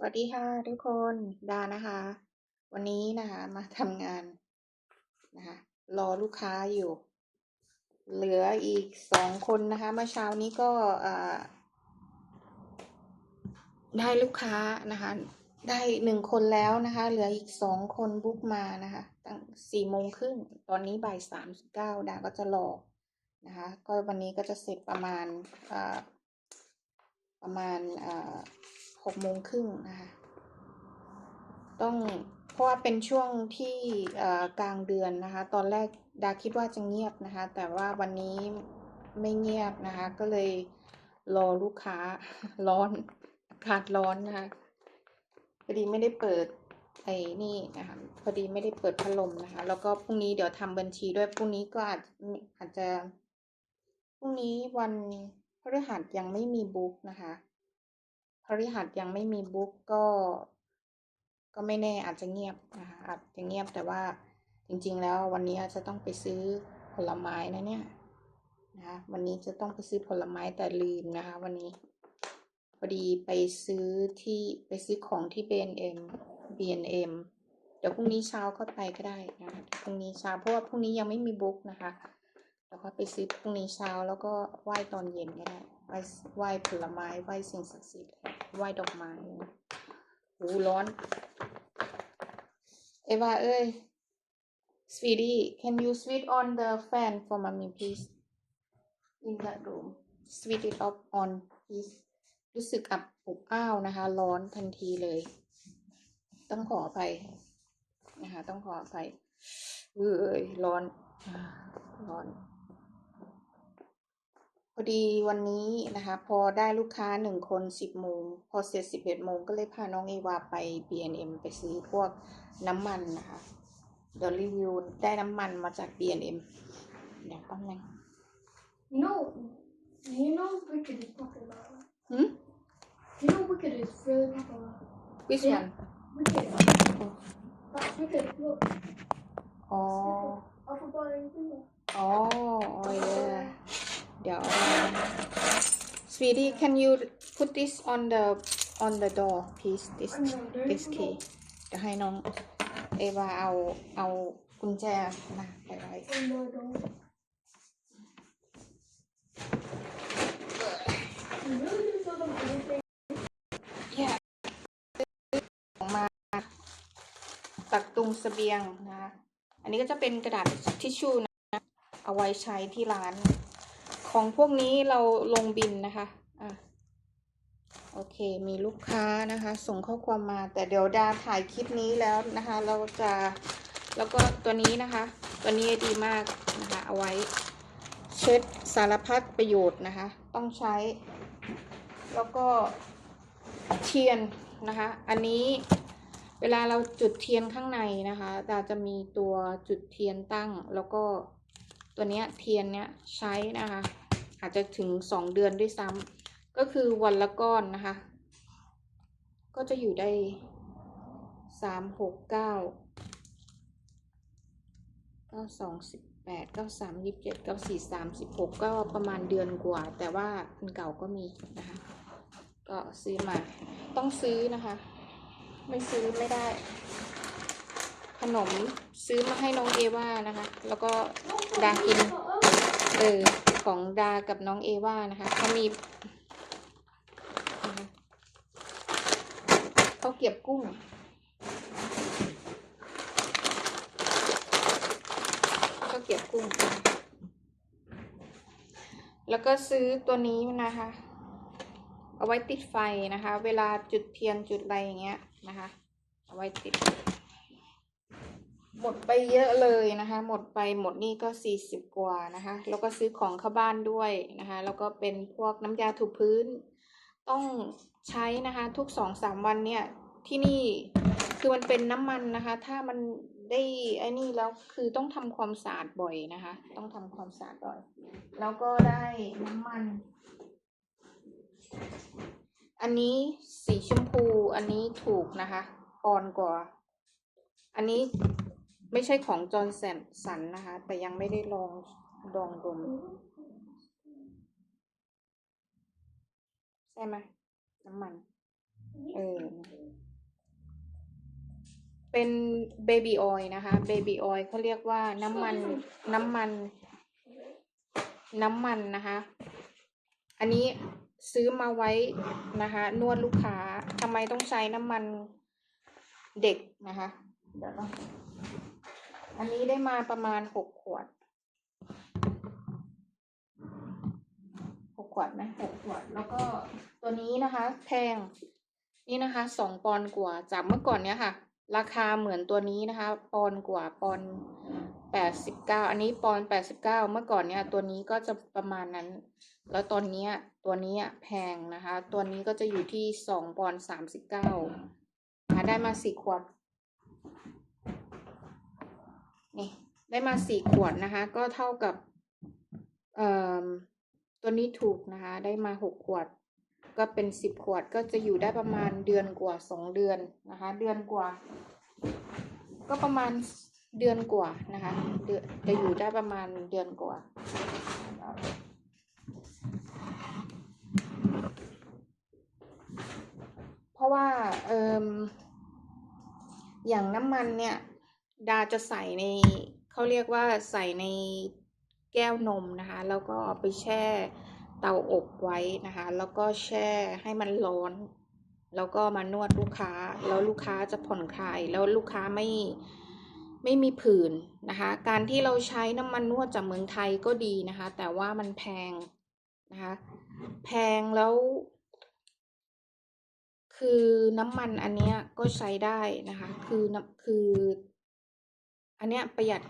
สวัสดีค่ะทุกคนดานะคะ วันนี้นะคะมาทำงานนะคะรอลูกค้าอยู่ เหลืออีกสองคนนะคะเมื่อเช้านี้ก็ได้ลูกค้านะคะ ได้หนึ่งคนแล้วนะคะ เหลืออีกสองคนบุ๊กมานะคะ ตั้งสี่โมงครึ่งตอนนี้บ่ายสามสิบเก้าดาก็จะรอนะคะ ก็วันนี้ก็จะเสร็จประมาณประมาณอ่า หกโมงครึ่งนะคะ ต้องเพราะว่าเป็นช่วงที่กลางเดือนนะคะ ตอนแรกดาคิดว่าจะเงียบนะคะ แต่ว่าวันนี้ไม่เงียบนะคะ ก็เลยรอลูกค้าร้อนอากาศร้อนนะคะพอดีไม่ได้เปิดไอ้นี่นะคะพอดีไม่ได้เปิดพัดลมนะคะ แล้วก็พรุ่งนี้เดี๋ยวทำบัญชีด้วยพรุ่งนี้ก็อาจอาจจะพรุ่งนี้วันพฤหัสยังไม่มีบุ๊กนะคะ พฤหัสยังไม่มีบุ๊กก็ ก็ไม่แน่อาจจะเงียบนะคะอาจจะเงียบแต่ว่าจริงๆ แล้ววันนี้จะต้องไปซื้อผลไม้นะเนี่ยนะคะวันนี้จะต้องไปซื้อผลไม้แต่ลืมนะคะ วันนี้พอดีไปซื้อที่ไปซื้อของที่ B&M B&M เดี๋ยวพรุ่งนี้เช้าก็ไปก็ได้นะคะพรุ่งนี้เช้าเพราะว่าพรุ่งนี้ยังไม่มีบุ๊กนะคะ แล้วก็ไปซื้อพรุ่งนี้เช้าแล้วก็ไหว้ตอนเย็นก็ได้ ไหว้ไหว้ผลไม้ไหว้สิ่งศักดิ์สิทธิ์ไหว้ดอกไม้โอ้ร้อน เอวาเอ้ย sweetie can you switch on the fan for mommy please in that room switch it off on please รู้สึกอับอบอ้าวนะคะ ร้อนทันทีเลย ต้องขออภัยนะคะ ต้องขออภัยเอ้ยร้อนร้อน อดีวันนี้นะคะ พอได้ลูกค้าหนึ่งคนสิบโมง พอเสร็จสิบเอ็ดโมงก็เลยพาน้องเอวาไป B&M ไปซื้อพวกน้ำมันนะคะเดี๋ยวรีวิวได้น้ำมันมาจาก B&M เดี๋ยวแป๊บนึง You know, you know Wicked is popular. หืม You know Wicked is really popular. which Yeah. one Wicked. That's Wicked. Look, อ๋อ off of buying finger. อ๋ออ๋อ yeah เดี๋ยว sweetie can you put this on the on the door please this I know, there this you key go. เดี๋ยวให้น้องเอวาเอาเอากุญแจมาไปไว้ Oh no, don't. You really didn't tell them anything. เนี่ยของมาตักตุงเสบียงนะคะอันนี้ก็จะเป็นกระดาษทิชชู่นะ เอาไว้ใช้ที่ร้าน ของพวกนี้เราลงบินนะคะอะโอเค มีลูกค้านะคะ ส่งข้อความมา แต่เดี๋ยวดาถ่ายคลิปนี้แล้วนะคะ เราจะแล้วก็ตัวนี้นะคะ ตัวนี้ดีมากนะคะ เอาไว้เช็ดสารพัดประโยชน์นะคะ ต้องใช้ แล้วก็เทียนนะคะ อันนี้เวลาเราจุดเทียนข้างในนะคะดาจะมีตัวจุดเทียนตั้ง แล้วก็ตัวเนี้ยเทียนเนี้ยใช้นะคะ อาจจะถึงสองเดือนด้วยซ้ำก็คือวันละก้อนนะคะ ก็จะอยู่ได้สามหกเก้าเก้าสองสิบแปดเก้าสามยี่สิบเจ็ดเก้าสี่สามสิบหกก็ประมาณเดือนกว่า แต่ว่าอันเก่าก็มีนะคะ ก็ซื้อมา ต้องซื้อนะคะ ไม่ซื้อไม่ได้ ขนมซื้อมาให้น้องเอว่านะคะ แล้วก็ดากิน เออ ของดากับน้องเอว่านะคะเขามีเขาเก็บกุ้งก็เก็บกุ้ง แล้วก็ซื้อตัวนี้นะคะ เอาไว้ติดไฟนะคะ เวลาจุดเทียนจุดอะไรอย่างเงี้ยนะคะ เอาไว้ติด หมดไปเยอะเลยนะคะ หมดไปหมดนี่ก็สี่สิบกว่านะคะ แล้วก็ซื้อของเข้าบ้านด้วยนะคะ แล้วก็เป็นพวกน้ำยาถูพื้น ต้องใช้นะคะ ทุกสองสามวันเนี่ย ที่นี่คือมันเป็นน้ำมันนะคะ ถ้ามันได้ไอ้นี่แล้วคือต้องทำความสะอาดบ่อยนะคะ ต้องทำความสะอาดบ่อย แล้วก็ได้น้ำมัน อันนี้สีชมพู อันนี้ถูกนะคะอ่อนกว่า อันนี้ ไม่ใช่ของจอร์แสนสันนะคะ แต่ยังไม่ได้ลองลองดมใช่ไหมน้ำมัน เออ เป็นเบบี้ออยนะคะ เบบี้ออยเขาเรียกว่าน้ำมัน น้ำมัน น้ำมันนะคะ อันนี้ซื้อมาไว้นะคะ นวดลูกค้าทำไมต้องใช้น้ำมันเด็กนะคะ เดี๋ยวนะ อันนี้ได้มาประมาณหกขวดหกขวดไหมหกขวด แล้วก็ตัวนี้นะคะแพงนี่นะคะสองปอนกว่าจากเมื่อก่อนเนี้ยค่ะ ราคาเหมือนตัวนี้นะคะ ปอนกว่าปอนแปดสิบเก้าอันนี้ปอนแปดสิบเก้าเมื่อก่อนเนี้ยตัวนี้ก็จะประมาณนั้น แล้วตอนนี้ตัวนี้แพงนะคะ ตัวนี้ก็จะอยู่ที่สองปอนสามสิบเก้าหาได้มาสี่ขวด นี่ได้มาสี่ขวดนะคะ ก็เท่ากับเอ่อตัวนี้ถูกนะคะ ได้มาหกขวด ก็เป็นสิบขวดก็จะอยู่ได้ประมาณเดือนกว่าสองเดือนนะคะ เดือนกว่า ก็ประมาณเดือนกว่านะคะเดือนจะอยู่ได้ประมาณเดือนกว่าเพราะว่าเอ่มอย่างน้ำมันเนี่ย ดาจะใส่ในเขาเรียกว่าใส่ในแก้วนมนะคะ แล้วก็ไปแช่เตาอบไว้นะคะ แล้วก็แช่ให้มันร้อน แล้วก็มานวดลูกค้า แล้วลูกค้าจะผ่อนคลาย แล้วลูกค้าไม่ไม่มีผื่นนะคะ การที่เราใช้น้ำมันนวดจากเมืองไทยก็ดีนะคะ แต่ว่ามันแพงนะคะ แพงแล้ว คือน้ำมันอันเนี้ยก็ใช้ได้นะคะ คือน้ำคือ อันเนี้ยประหยัด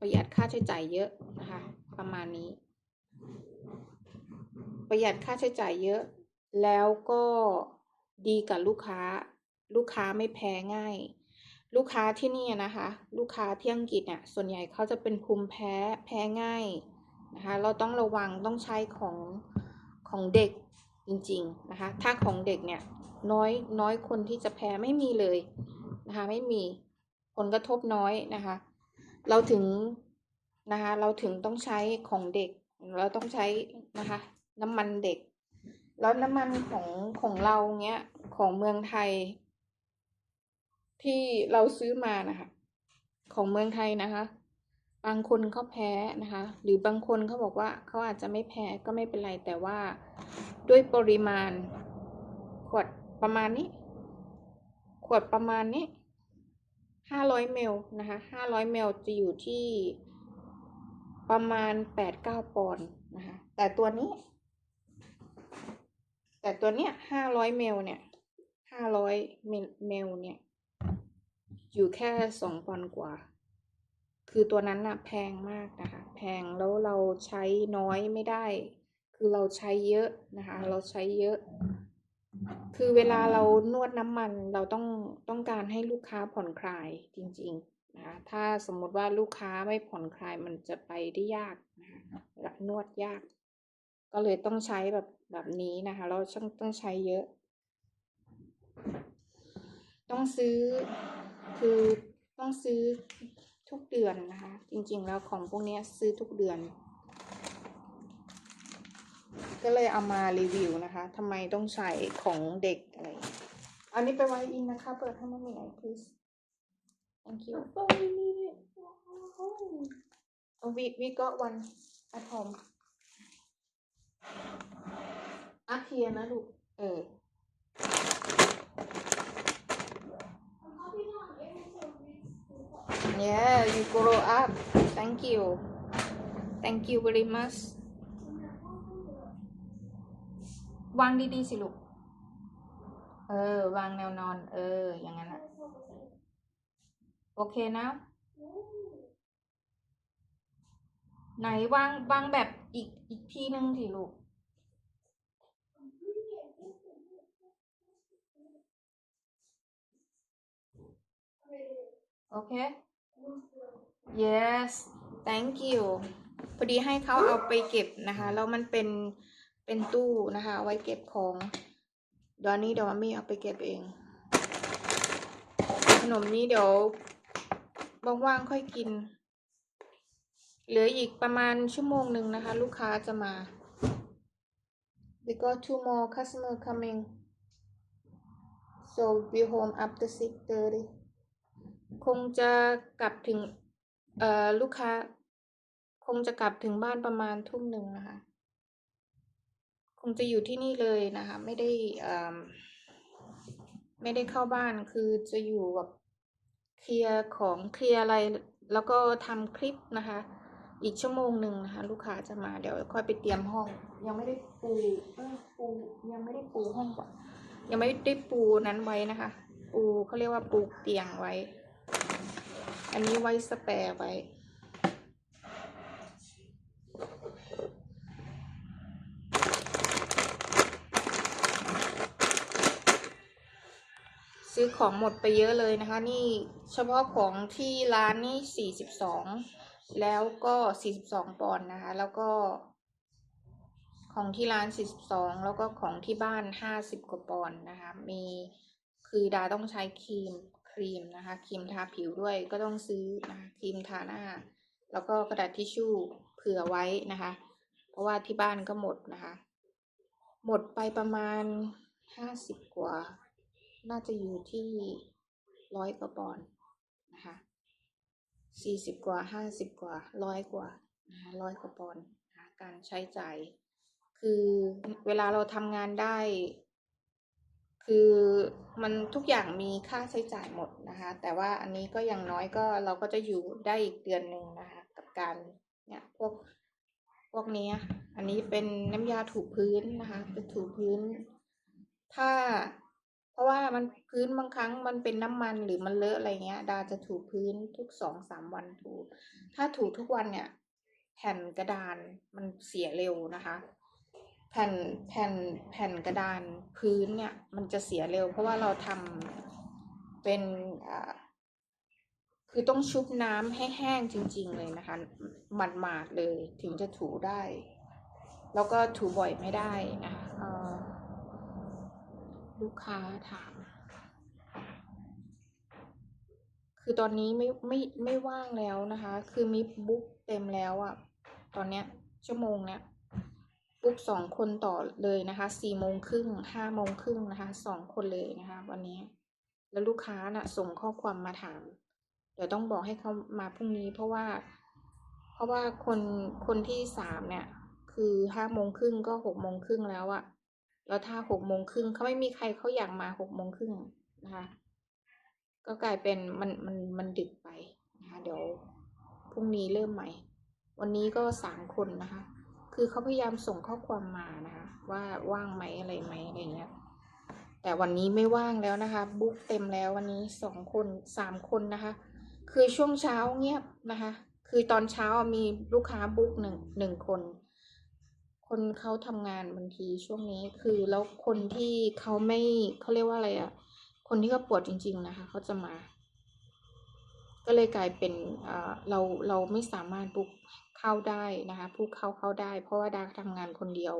ประหยัดค่าใช้จ่ายเยอะนะคะ ประมาณนี้ ประหยัดค่าใช้จ่ายเยอะ แล้วก็ดีกับลูกค้า ลูกค้าไม่แพ้ง่าย ลูกค้าที่นี่นะคะ ลูกค้าที่อังกฤษเนี่ยส่วนใหญ่เขาจะเป็นภูมิแพ้แพ้ง่ายนะคะ เราต้องระวังต้องใช้ของของเด็กจริงๆนะคะ ถ้าของเด็กเนี่ยน้อยน้อยคนที่จะแพ้ไม่มีเลยนะคะ ไม่มี ผลกระทบน้อยนะคะ เราถึงนะคะเราถึงต้องใช้ของเด็ก เราต้องใช้นะคะน้ำมันเด็ก แล้วน้ำมันของของเราเนี้ยของเมืองไทย ที่เราซื้อมานะคะ ของเมืองไทยนะคะ บางคนเขาแพ้นะคะ หรือบางคนเขาบอกว่าเขาอาจจะไม่แพ้ก็ไม่เป็นไรแต่ว่าด้วยปริมาณขวดประมาณนี้ ขวดประมาณนี้ ห้าร้อยมลนะคะห้าร้อยมลจะอยู่ที่ประมาณแปดเก้าปอนด์นะคะ แต่ตัวนี้ แต่ตัวเนี้ยห้าร้อยมลเนี่ยห้าร้อยมลเนี่ย อยู่แค่สองปอนด์กว่า คือตัวนั้นน่ะแพงมากนะคะ แพงแล้วเราใช้น้อยไม่ได้ คือเราใช้เยอะนะคะ เราใช้เยอะ คือเวลาเรานวดน้ำมันเราต้องต้องการให้ลูกค้าผ่อนคลายจริงๆนะคะถ้าสมมุติว่าลูกค้าไม่ผ่อนคลายมันจะไปได้ยากนะคะนวดยาก ก็เลยต้องใช้แบบแบบนี้นะคะ เราต้องต้องใช้เยอะ ต้องซื้อคือต้องซื้อทุกเดือนนะคะ จริงๆแล้วของพวกนี้ซื้อทุกเดือน ก็เลยเอามารีวิวนะคะทำไมต้องใส่ของเด็กอะไร อันนี้ไปไว้อินนะคะ เปิดให้มันมีไอพิส thank you we we got one at home อัพเทียนะลูก เออ yeah you grow up thank you thank you very much วางดีๆสิลูก เออ วางแนวนอน เออ อย่างนั้นอะโอเคนะ ไหนวางวางแบบอีกอีกทีนึงสิลูก โอเค yes thank you พอดีให้เขาเอาไปเก็บนะคะ แล้วมันเป็น เป็นตู้นะคะ ไว้เก็บของเดี๋ยวนี้เดี๋ยวมัมมี่เอาไปเก็บเอง ขนมนี้เดี๋ยวว่างๆค่อยกิน เหลืออีกประมาณชั่วโมงหนึ่งนะคะ ลูกค้าจะมา we got two more customer coming so we home after six thirty คงจะกลับถึงเอ่อลูกค้า คงจะกลับถึงบ้านประมาณทุ่มหนึ่งนะคะ งจะอยู่ที่นี่เลยนะคะ ไม่ได้ไม่ได้เข้าบ้านคือจะอยู่แบบเคลียร์ของเคลียร์อะไร แล้วก็ทำคลิปนะคะ อีกชั่วโมงหนึ่งนะคะ ลูกค้าจะมาเดี๋ยวค่อยไปเตรียมห้อง ยังไม่ได้ปูเออปูยังไม่ได้ปูห้องก่อนยังไม่ได้ปูนั้นไว้นะคะ ปูเขาเรียกว่าปูเตียงไว้ อันนี้ไว้สแปร์ไว้ ซื้ อของหมดไปเยอะเลยนะคะ นี่เฉพาะของที่ร้านนี่สี่สิบสองแล้วก็สี่สิบสองปอนด์นะคะ แล้วก็ ของที่ร้านสี่สิบสองแล้วก็ของที่บ้านห้าสิบกว่าปอนด์นะคะ มีคือดาต้องใช้ครีมครีมนะคะ ครีมทาผิวด้วยก็ต้องซื้อนะคะครีมทาหน้า แล้วก็กระดาษทิชชู่เผื่อไว้นะคะ เพราะว่าที่บ้านก็หมดนะคะ หมดไปประมาณห้าสิบกว่า น่าจะอยู่ที่ร้อยกว่าปอนด์นะคะสี่สิบกว่าห้าสิบกว่าร้อยกว่านะคะร้อยกว่าปอนด์นะะการใช้จ่าย คือเวลาเราทำงานได้ คือมันทุกอย่างมีค่าใช้จ่ายหมดนะคะ แต่ว่าอันนี้ก็อย่างน้อยก็เราก็จะอยู่ได้อีกเดือนหนึ่งนะคะกับการเนี่ยพวกพวกนี้ อันนี้เป็นน้ำยาถูพื้นนะคะเป็นถูพื้น ถ้า เพราะว่ามันพื้นบางครั้งมันเป็นน้ำมันหรือมันเลอะอะไรเงี้ย ดาจะถูพื้นทุกสองสามวันถู ถ้าถูทุกวันเนี่ย แผ่นกระดานมันเสียเร็วนะคะ แผ่นแผ่นแผ่นกระดานพื้นเนี่ย มันจะเสียเร็ว เพราะว่าเราทำเป็นอ่าคือต้องชุบน้ำให้แห้งจริง ๆ เลยนะคะหมาดๆเลยถึงจะถูได้ แล้วก็ถูบ่อยไม่ได้นะคะ ลูกค้าถาม คือตอนนี้ไม่ไม่ไม่ว่างแล้วนะคะ คือมีบุ๊กเต็มแล้วอะตอนเนี้ยชั่วโมงเนี้ยบุ๊กสองคนต่อเลยนะคะสี่โมงครึ่งห้าโมงครึ่งนะคะสองคนเลยนะคะ วันนี้ แล้วลูกค้าน่ะส่งข้อความมาถาม เดี๋ยวต้องบอกให้เขามาพรุ่งนี้เพราะว่า เพราะว่าคนคนที่สามเนี่ย คือห้าโมงครึ่งก็หกโมงครึ่งแล้วอะ แล้วถ้าหกโมงครึ่งเขาไม่มีใครเขาอยากมาหกโมงครึ่งนะคะ ก็กลายเป็นมันมันมันดึกไปนะคะเดี๋ยวพรุ่งนี้เริ่มใหม่ วันนี้ก็สามคนนะคะ คือเขาพยายามส่งข้อความมานะคะ ว่าว่างไหมอะไรไหมอะไรเงี้ย แต่วันนี้ไม่ว่างแล้วนะคะ บุ๊กเต็มแล้ววันนี้สองคนสามคนนะคะ คือช่วงเช้าเงียบนะคะ คือตอนเช้ามีลูกค้าบุ๊กหนึ่งหนึ่งคน คนเขาทำงานบางทีช่วงนี้คือแล้วคนที่เขาไม่เขาเรียกว่าอะไรอะ่ะ คนที่เขาปวดจริง ๆ นะคะเขาจะมา ก็เลยกลายเป็นเอ่อเราเราไม่สามารถบุกเข้าได้นะคะผู้เข้าเข้าได้ เพราะว่าดาทำงานคนเดียว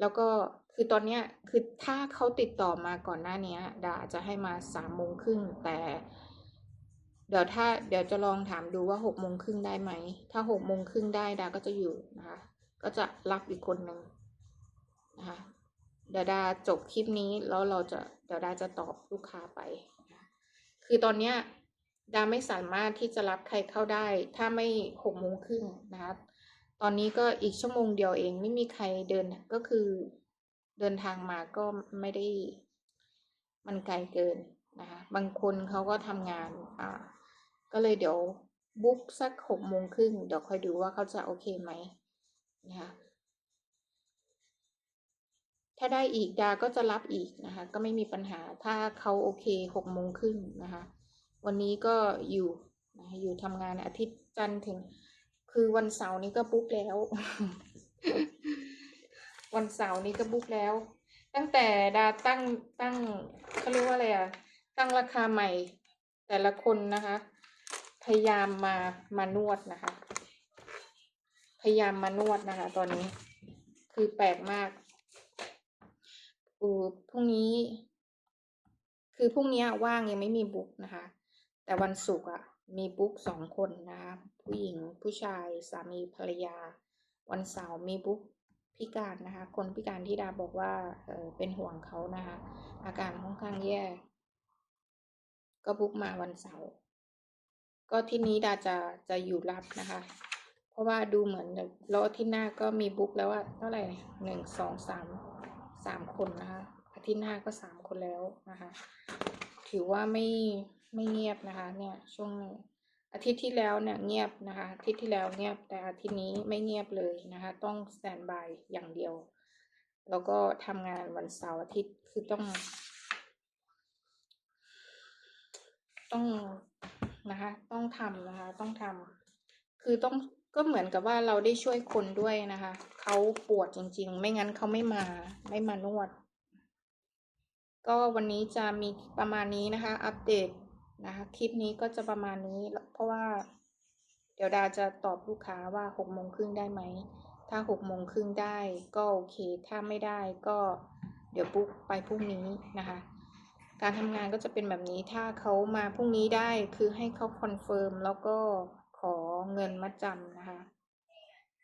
แล้วก็คือตอนเนี้ยคือถ้าเขาติดต่อมาก่อนหน้านี้ดาจะให้มาสามโมงครึ่งแต่เดี๋ยวถ้าเดี๋ยวจะลองถามดูว่าหกโมงครึ่งได้ไหม ถ้าหกโมงครึ่งได้ดาก็จะอยู่นะคะ ก็จะรับอีกคนหนึ่งนะคะเดี๋ยวดาจบคลิปนี้แล้วเราจะเดี๋ยวดาจะตอบลูกค้าไปคะคือตอนเนี้ยดาไม่สามารถที่จะรับใครเข้าได้ ถ้าไม่หกโมงครึ่งนะคะตอนนี้ก็อีกชั่วโมงเดียวเองไม่มีใครเดินก็คือเดินทางมาก็ไม่ได้ มันไกลเกินนะคะบางคนเขาก็ทำงานอ่าก็เลยเดี๋ยวบุ๊กสักหกโมงครึ่งเดี๋ยวคอยดูว่าเขาจะโอเคไหม นะคะถ้าได้อีกดาก็จะรับอีกนะคะ ก็ไม่มีปัญหาถ้าเขาโอเคหกโมงครึ่งนะคะ วันนี้ก็อยู่นะะอยู่ทำงานอาทิตย์จันทร์ถึง คือวันเสาร์นี้ก็บุ๊กแล้ว วันเสาร์นี้ก็บุ๊กแล้ว ตั้งแต่ดาตั้งตั้งเขาเรียกว่าอะไรอะตั้งราคาใหม่แต่ละคนนะคะ พยายามมามานวดนะคะ พยายามมานวดนะคะ ตอนนี้ คือแปลกมากอือพรุ่งนี้ คือพรุ่งนี้ว่างยังไม่มีบุ๊กนะคะ แต่วันศุกร์อะ มีบุ๊กสองคนนะคะ ผู้หญิงผู้ชายสามีภรรยา วันเสาร์มีบุ๊กพิการนะคะ คนพิการที่ดาบอกว่าเออเป็นห่วงเขานะคะ อาการค่อนข้างแย่ ก็บุ๊กมาวันเสาร์ก็ที่นี้ดาจะจะอยู่รับนะคะ ราะว่าดูเหมือนแบบแล้วอาที่หน้าก็มีบุ๊กแล้วว่าเท่าไหร่หนึ่งสองสามสามคนนะคะอาทิตย์หน้าก็สามคนแล้วนะคะ ถือว่าไม่ไม่เงียบนะคะ เนี่ยช่วงอาทิตย์ที่แล้วเนี่ยเงียบนะคะอาทิตย์ที่แล้วเงียบแต่อาทิตย์นี้ไม่เงียบเลยนะคะ ต้องสแตนบายอย่างเดียว แล้วก็ทำงานวันเสาร์อาทิตย์คือต้อง ต้องนะคะ ต้องทำนะคะ ต้องทำคือต้อง ก็เหมือนกับว่าเราได้ช่วยคนด้วยนะคะ เขาปวดจริง ๆ ไม่งั้นเขาไม่มาไม่มานวด ก็วันนี้จะมีประมาณนี้นะคะ อัปเดตนะคะ คลิปนี้ก็จะประมาณนี้ เพราะว่า เดี๋ยวดาจะตอบลูกค้าว่าหกโมงครึ่งได้ไหม ถ้าหกโมงครึ่งได้ก็โอเค ถ้าไม่ได้ก็เดี๋ยวปุ๊กไปพรุ่งนี้นะคะ การทำงานก็จะเป็นแบบนี้ ถ้าเขามาพรุ่งนี้ได้คือให้เขาคอนเฟิร์มแล้วก็ ขอเงินมาจำนะคะ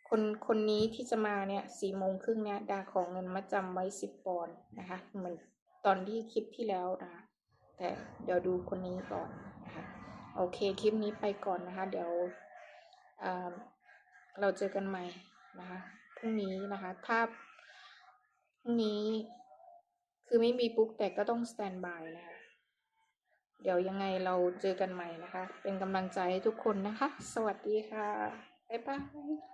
คนคนนี้ที่จะมาเนี่ยสี่โมงครึ่งเนี่ยดาขอเงินมาจำไว้สิบปอนด์นะคะเหมือนตอนที่คลิปที่แล้วนะคะแต่เดี๋ยวดูคนนี้ก่อนนะคะโอเคคลิปนี้ไปก่อนนะคะ เดี๋ยวเราเจอกันใหม่นะคะพรุ่งนี้นะคะ ถ้าพรุ่งนี้คือไม่มีปุ๊กแต่ก็ต้องสแตนบายนะคะ เดี๋ยวยังไงเราเจอกันใหม่นะคะ เป็นกำลังใจให้ทุกคนนะคะ สวัสดีค่ะ บ๊ายบาย